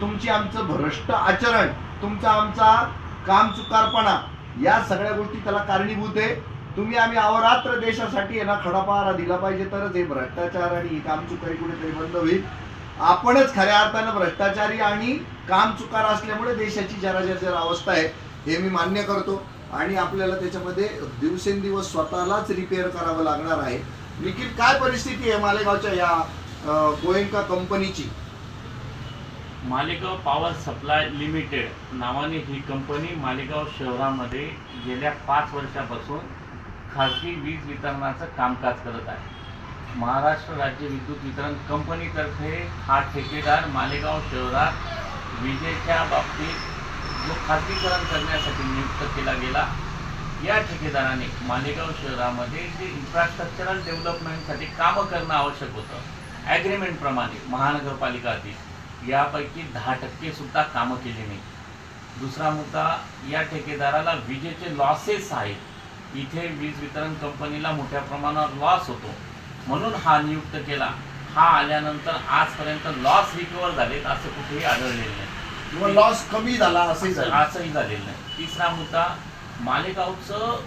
तुमची आमचं भ्रष्ट आचरण तुमचा आमचा काम चुकारपणा या सगळ्या गोष्टी त्याला कारणीभूत आहे. तुम्ही आम्ही अवरात्र देशासाठी यांना ना खडापहारा दिला पाहिजे तरच हे भ्रष्टाचार आणि ही कामचुकारी कुठेतरी बंद होईल. आपणच खऱ्या अर्थानं भ्रष्टाचारी आणि कामचुकार असल्यामुळे देशाची जराजर अवस्था आहे हे मी मान्य करतो. आणि आपल्याला त्याच्यामध्ये दिवसेंदिवस स्वतःलाच रिपेअर करावं लागणार आहे. निखिल काय परिस्थिती आहे मालेगावच्या या गोयंका कंपनीची मालेगाव पॉवर सप्लाय लिमिटेड नावाने ही कंपनी मालेगाव शहरामध्ये गेल्या पाच वर्षापासून खाजगी वीज वितरणाचं कामकाज करत आहे. महाराष्ट्र राज्य विद्युत वितरण कंपनीतर्फे हा ठेकेदार मालेगाव शहरात विजेच्या बाबतीत जो खाजगीकरण करण्यासाठी नियुक्त केला गेला या ठेकेदाराने मालेगाव शहरामध्ये जे इन्फ्रास्ट्रक्चरल डेव्हलपमेंटसाठी कामं करणं आवश्यक होतं. ॲग्रीमेंटप्रमाणे महानगरपालिका अधिक यापैकी दहा टक्के सुद्धा कामं केली नाही. दुसरा मुद्दा या ठेकेदाराला विजेचे लॉसेस आहेत. इथे वीज वितरण कंपनीला मोठ्या प्रमाणावर लॉस होतो. म्हणून हा नियुक्त केला. हा आल्यानंतर आजपर्यंत लॉस रिकवर झालेत असं कुठेही आढळलेलं नाही. किंवा लॉस कमी झाला असे असं- असंही झालेलं नाही. तिसरा मुद्दा मालेगावचं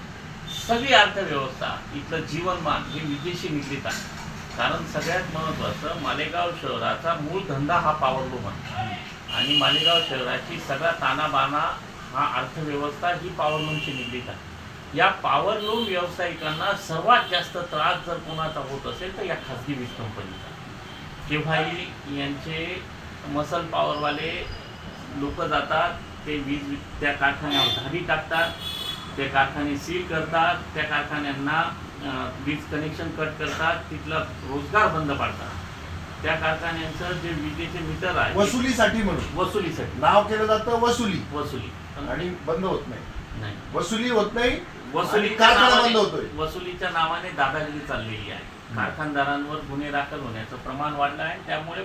सगळी अर्थव्यवस्था इथलं जीवनमान हे विदेशी निगडीत आहे. कारण सगळ्यात महत्त्वाचं मालेगाव शहराचा मूळ धंदा हा पावरलूम आहे आणि मालेगाव शहराची सगळा तानाबाना हा अर्थव्यवस्था ही पॉवरलूमशी निगडीत आहे. या पावरलूम व्यावसायिकांना सर्वात जास्त त्रास जर कोणाचा होत असेल तर या खाजगी वीज कंपनीचा. केव्हाही यांचे मसल पॉवरवाले लोक जातात ते वीज त्या कारखान्यावर धाडी टाकतात ते कारखाने सील करतात त्या कारखान्यांना वीज कनेक्शन कट करतात तिथला रोजगार बंद पाडतात. त्या कारखान्यांचं जे विजेचे मीटर आहे वसुलीसाठी म्हणून. वसुलीसाठी. नाव केलं जातं वसुली. वसुली. आणि बंद होत नाही. नाही. वसुली होत नाही वसुलीच्या कारखाना बंद होतोय. वसुलीच्या नावाने दादागिरी चाललेली आहे. कारखानदारांवर गुन्हे दाखल होण्याचं प्रमाण वाढलं आहे त्यामुळे